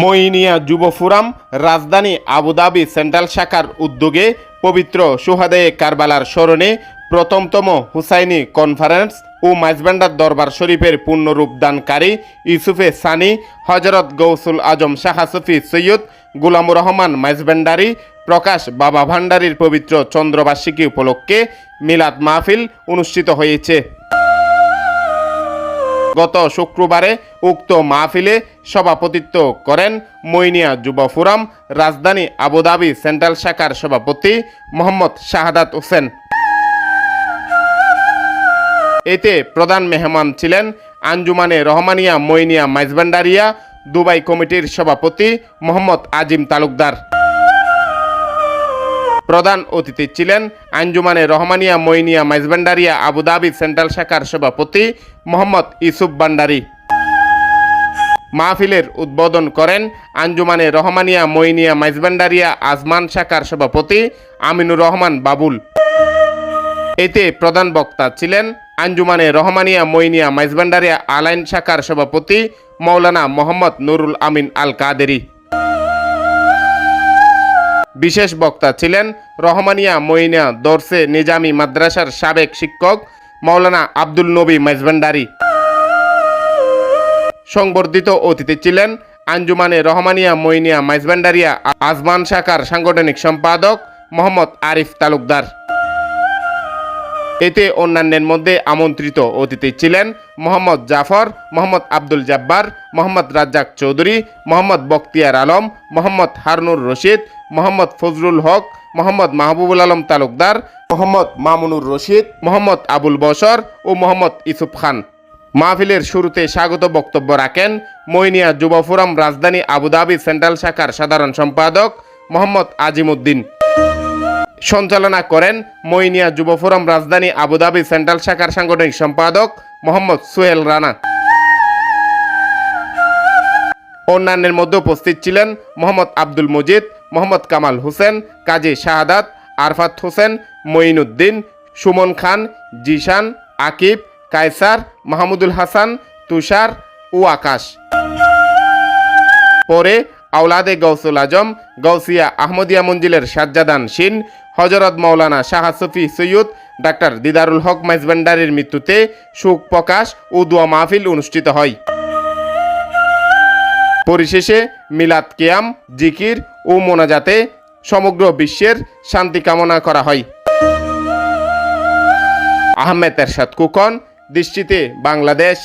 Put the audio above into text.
মইনিয়া যুব ফোরাম রাজধানী Abu Dhabi central শাখার উদ্যোগে পবিত্র সুহাদে কারবালার স্মরণে প্রথমতম হুসাইনি কনফারেন্স ও মাইজবান্ডার দরবার শরীফের পূর্ণরূপদানকারী ইউসুফে সানি হজরত গৌসুল আজম শাহ সফি সৈয়দ গুলামুর রহমান মাইজবান্ডারি, প্রকাশ বাবা ভান্ডারীর পবিত্র চন্দ্রবার্ষিকী উপলক্ষে মিলাদ মাহফিল অনুষ্ঠিত হয়েছে। গত শুক্রবারে উক্ত মাহফিলে সভাপতিত্ব করেন মইনিয়া যুব ফোরাম, রাজধানী আবুধাবি সেন্ট্রাল শাখার সভাপতি মোহাম্মদ শাহাদাত হোসেন। এতে প্রধান মেহমান ছিলেন আঞ্জুমানে রহমানিয়া মইনিয়া মাইজবান্ডারিয়া, দুবাই কমিটির সভাপতি মোহাম্মদ আজিম তালুকদার। প্রধান অতিথি ছিলেন Anjumane Rahmania Moinia Maizbhandaria Abu Dhabi central শাখার সভাপতি মোহাম্মদ ইসুফ বান্ডারি। মাহফিলের উদ্বোধন করেন আঞ্জুমানে রহমানিয়া মইনিয়া মাইজবান্ডারিয়া, আজমান শাখার সভাপতি আমিনুর রহমান বাবুল। এতে প্রধান বক্তা ছিলেন আঞ্জুমানে রহমানিয়া মইনিয়া মাইজবান্ডারিয়া, আলাইন শাখার সভাপতি মৌলানা মোহাম্মদ নুরুল আমিন আল কাদেরি বিশেষ বক্তা ছিলেন রহমানিয়া মইনা দর্সে নিজামি মাদ্রাসার সাবেক শিক্ষক মৌলানা আব্দুল নবী মেজবান্ডারি। সংবর্ধিত অতিথি ছিলেন আঞ্জুমানে রহমানিয়া মইনিয়া মাইজবান্ডারিয়া আজমান শাখার সাংগঠনিক সম্পাদক মোহাম্মদ আরিফ তালুকদার। এতে অন্যান্যের মধ্যে আমন্ত্রিত অতিথি ছিলেন মোহাম্মদ জাফর, মোহাম্মদ আব্দুল জাব্বার, মোহাম্মদ রাজ্জাক চৌধুরী, মোহাম্মদ বখতিয়ার আলম, মোহাম্মদ হারনুর রশিদ, মোহাম্মদ ফজলুল হক, মোহাম্মদ মাহবুবুল আলম তালুকদার, মোহাম্মদ মামুনুর রশিদ, মোহাম্মদ আবুল বশর ও মোহাম্মদ ইসুফ খান। মাহফিলের শুরুতে স্বাগত বক্তব্য রাখেন মইনিয়া যুব ফোরাম রাজধানী আবুধাবি সেন্ট্রাল শাখার সাধারণ সম্পাদক মোহাম্মদ আজিমুদ্দিন। সঞ্চালনা করেন মইনিয়া যুব ফোরাম রাজধানী আবুধাবি সেন্ট্রাল শাখার সাংগঠনিক সম্পাদক মোহাম্মদ সোহেল রানা। অন্যান্যের মধ্যে উপস্থিত ছিলেন মোহাম্মদ আব্দুল মজিদ, মোহাম্মদ কামাল হোসেন, কাজী শাহাদাত, আরফাত হোসেন, মঈনুদ্দিন, সুমন খান, জিশান, আকিব, কায়সার, মাহমুদুল হাসান, তুষার ও আকাশ। পরে আওলাদে গৌসুল আজম গৌসিয়া আহমদিয়া মঞ্জিলের সাজ্জাদান শিন হজরত মৌলানা শাহ সফি সৈয়দ ডাক্তার দিদারুল হক মাইজবান্ডারের মৃত্যুতে শোক প্রকাশ ও দোয়া মাহফিল অনুষ্ঠিত হয়। পরিশেষে মিলাদ কিয়াম, জিকির ও মোনাজাতে সমগ্র বিশ্বের শান্তি কামনা করা হয়। আহমেদ এরশাদ কুকন, দৃষ্টিতে বাংলাদেশ।